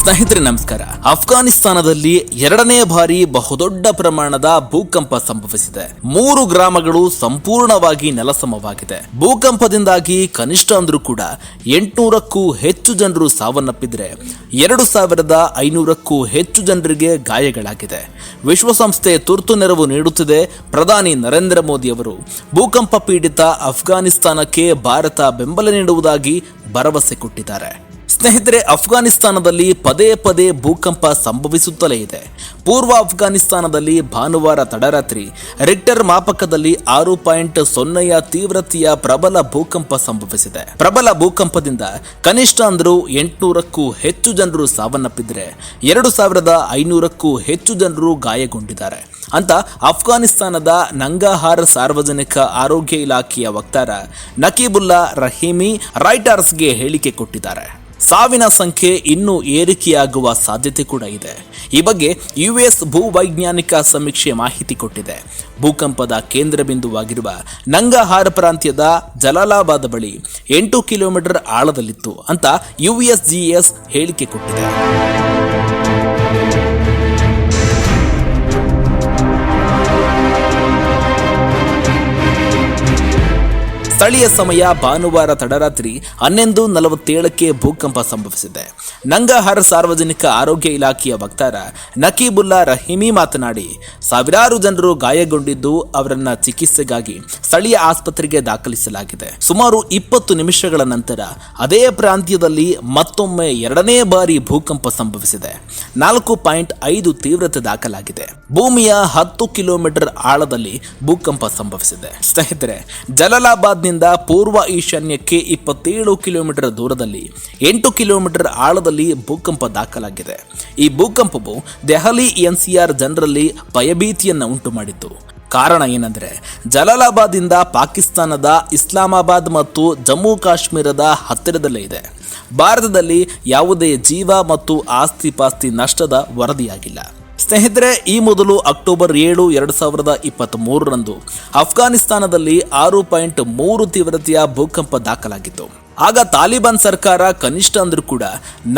ಸ್ನೇಹಿತರೆ, ನಮಸ್ಕಾರ. ಅಫ್ಘಾನಿಸ್ತಾನದಲ್ಲಿ ಎರಡನೇ ಬಾರಿ ಬಹುದೊಡ್ಡ ಪ್ರಮಾಣದ ಭೂಕಂಪ ಸಂಭವಿಸಿದೆ. ಮೂರು ಗ್ರಾಮಗಳು ಸಂಪೂರ್ಣವಾಗಿ ನೆಲಸಮವಾಗಿದೆ. ಭೂಕಂಪದಿಂದಾಗಿ ಕನಿಷ್ಠ ಅಂದ್ರೂ ಕೂಡ ಎಂಟುನೂರಕ್ಕೂ ಹೆಚ್ಚು ಜನರು ಸಾವನ್ನಪ್ಪಿದ್ರೆ ಎರಡು ಸಾವಿರದ ಐನೂರಕ್ಕೂ ಹೆಚ್ಚು ಜನರಿಗೆ ಗಾಯಗಳಾಗಿದೆ. ವಿಶ್ವಸಂಸ್ಥೆ ತುರ್ತು ನೆರವು ನೀಡುತ್ತಿದೆ, ಪ್ರಧಾನಿ ನರೇಂದ್ರ ಮೋದಿ ಅವರು. ಭೂಕಂಪ ಪೀಡಿತ ಅಫ್ಘಾನಿಸ್ತಾನಕ್ಕೆ ಭಾರತ ಬೆಂಬಲ ನೀಡುವುದಾಗಿ ಭರವಸೆ ಕೊಟ್ಟಿದ್ದಾರೆ. ಸ್ನೇಹಿತರೆ, ಅಫ್ಘಾನಿಸ್ತಾನದಲ್ಲಿ ಪದೇ ಪದೇ ಭೂಕಂಪ ಸಂಭವಿಸುತ್ತಲೇ ಇದೆ. ಪೂರ್ವ ಅಫ್ಘಾನಿಸ್ತಾನದಲ್ಲಿ ಭಾನುವಾರ ತಡರಾತ್ರಿ ರಿಕ್ಟರ್ ಮಾಪಕದಲ್ಲಿ ಆರು ಪಾಯಿಂಟ್ ಸೊನ್ನೆಯ ತೀವ್ರತೆಯ ಪ್ರಬಲ ಭೂಕಂಪ ಸಂಭವಿಸಿದೆ. ಪ್ರಬಲ ಭೂಕಂಪದಿಂದ ಕನಿಷ್ಠ ಅಂದರೂ ಎಂಟುನೂರಕ್ಕೂ ಹೆಚ್ಚು ಜನರು ಸಾವನ್ನಪ್ಪಿದ್ರೆ, ಎರಡು ಸಾವಿರದ ಐನೂರಕ್ಕೂ ಹೆಚ್ಚು ಜನರು ಗಾಯಗೊಂಡಿದ್ದಾರೆ. ಅಂತ ಅಫ್ಘಾನಿಸ್ತಾನದ ನಂಗಾಹಾರ್ ಸಾರ್ವಜನಿಕ ಆರೋಗ್ಯ ಇಲಾಖೆಯ ವಕ್ತಾರ ನಕೀಬುಲ್ಲಾ ರಹೀಮಿ ರೈಟರ್ಸ್ಗೆ ಹೇಳಿಕೆ ಕೊಟ್ಟಿದ್ದಾರೆ. ಸಾವಿನ ಸಂಖ್ಯೆ ಇನ್ನೂ ಏರಿಕೆಯಾಗುವ ಸಾಧ್ಯತೆ ಕೂಡ ಇದೆ. ಈ ಬಗ್ಗೆ ಯುಎಸ್ ಭೂವೈಜ್ಞಾನಿಕ ಸಮೀಕ್ಷೆ ಮಾಹಿತಿ ಕೊಟ್ಟಿದೆ. ಭೂಕಂಪದ ಕೇಂದ್ರ ಬಿಂದುವಾಗಿರುವ ನಂಗಹಾರ ಪ್ರಾಂತ್ಯದ ಜಲಾಲಾಬಾದ್ ಬಳಿ ಎಂಟು ಕಿಲೋಮೀಟರ್ ಆಳದಲ್ಲಿತ್ತು ಅಂತ ಯುಎಸ್ಜಿಎಸ್ ಹೇಳಿಕೆ ಕೊಟ್ಟಿದೆ. ಸ್ಥಳೀಯ ಸಮಯ ಭಾನುವಾರ ತಡರಾತ್ರಿ ಹನ್ನೊಂದು ನಲವತ್ತೇಳಕ್ಕೆ ಭೂಕಂಪ ಸಂಭವಿಸಿದೆ. ನಂಗಹರ್ ಸಾರ್ವಜನಿಕ ಆರೋಗ್ಯ ಇಲಾಖೆಯ ವಕ್ತಾರ ನಕೀಬುಲ್ಲಾ ರಹೀಮಿ ಮಾತನಾಡಿ, ಸಾವಿರಾರು ಜನರು ಗಾಯಗೊಂಡಿದ್ದು ಅವರನ್ನ ಚಿಕಿತ್ಸೆಗಾಗಿ ಸ್ಥಳೀಯ ಆಸ್ಪತ್ರೆಗೆ ದಾಖಲಿಸಲಾಗಿದೆ. ಸುಮಾರು ಇಪ್ಪತ್ತು ನಿಮಿಷಗಳ ನಂತರ ಅದೇ ಪ್ರಾಂತ್ಯದಲ್ಲಿ ಮತ್ತೊಮ್ಮೆ ಎರಡನೇ ಬಾರಿ ಭೂಕಂಪ ಸಂಭವಿಸಿದೆ. ನಾಲ್ಕು ಪಾಯಿಂಟ್ ಐದು ತೀವ್ರತೆ ದಾಖಲಾಗಿದೆ. ಭೂಮಿಯ ಹತ್ತು ಕಿಲೋಮೀಟರ್ ಆಳದಲ್ಲಿ ಭೂಕಂಪ ಸಂಭವಿಸಿದೆ. ಸ್ನೇಹಿತರೆ, ಜಲಾಲಾಬಾದ್ನಿಂದ ಪೂರ್ವ ಈಶಾನ್ಯಕ್ಕೆ ಇಪ್ಪತ್ತೇಳು ಕಿಲೋಮೀಟರ್ ದೂರದಲ್ಲಿ, ಎಂಟು ಕಿಲೋಮೀಟರ್ ಆಳದಲ್ಲಿ ಭೂಕಂಪ ದಾಖಲಾಗಿದೆ. ಈ ಭೂಕಂಪವು ದೆಹಲಿ ಎನ್ಸಿಆರ್ ಜನರಲ್ಲಿ ಭಯಭೀತಿಯನ್ನು ಉಂಟು ಮಾಡಿತು ಕಾರಣ ಏನೆಂದರೆ ಜಲಾಲಾಬಾದಿಂದ ಪಾಕಿಸ್ತಾನದ ಇಸ್ಲಾಮಾಬಾದ್ ಮತ್ತು ಜಮ್ಮು ಕಾಶ್ಮೀರದ ಹತ್ತಿರದಲ್ಲೇ ಇದೆ. ಭಾರತದಲ್ಲಿ ಯಾವುದೇ ಜೀವ ಮತ್ತು ಆಸ್ತಿ ಪಾಸ್ತಿ ನಷ್ಟದ ವರದಿಯಾಗಿಲ್ಲ. ಸ್ನೇಹಿತರೆ, ಈ ಮೊದಲು ಅಕ್ಟೋಬರ್ ಏಳು, ಎರಡು ಸಾವಿರದ ಇಪ್ಪತ್ತ್ ಮೂರರಂದು ಅಫ್ಘಾನಿಸ್ತಾನದಲ್ಲಿ ಆರು ಪಾಯಿಂಟ್ ಮೂರು ತೀವ್ರತೆಯ ಭೂಕಂಪ ದಾಖಲಾಗಿತ್ತು. ಆಗ ತಾಲಿಬಾನ್ ಸರ್ಕಾರ ಕನಿಷ್ಠ ಅಂದರೂ ಕೂಡ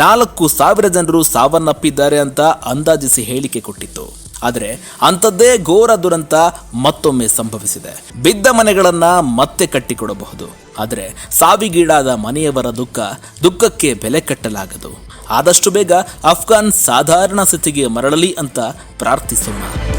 ನಾಲ್ಕು ಸಾವಿರ ಜನರು ಸಾವನ್ನಪ್ಪಿದ್ದಾರೆ ಅಂತ ಅಂದಾಜಿಸಿ ಹೇಳಿಕೆ ಕೊಟ್ಟಿತ್ತು. ಆದರೆ ಅಂಥದ್ದೇ ಘೋರ ದುರಂತ ಮತ್ತೊಮ್ಮೆ ಸಂಭವಿಸಿದೆ. ಬಿದ್ದ ಮನೆಗಳನ್ನು ಮತ್ತೆ ಕಟ್ಟಿಕೊಡಬಹುದು. ಆದರೆ ಸಾವಿಗೀಡಾದ ಮನೆಯವರ ದುಃಖ ದುಃಖಕ್ಕೆ ಬೆಲೆ ಕಟ್ಟಲಾಗದು. ಆದಷ್ಟು ಬೇಗ ಅಫ್ಘಾನ್ ಸಾಧಾರಣ ಸ್ಥಿತಿಗೆ ಮರಳಲಿ ಅಂತ ಪ್ರಾರ್ಥಿಸೋಣ.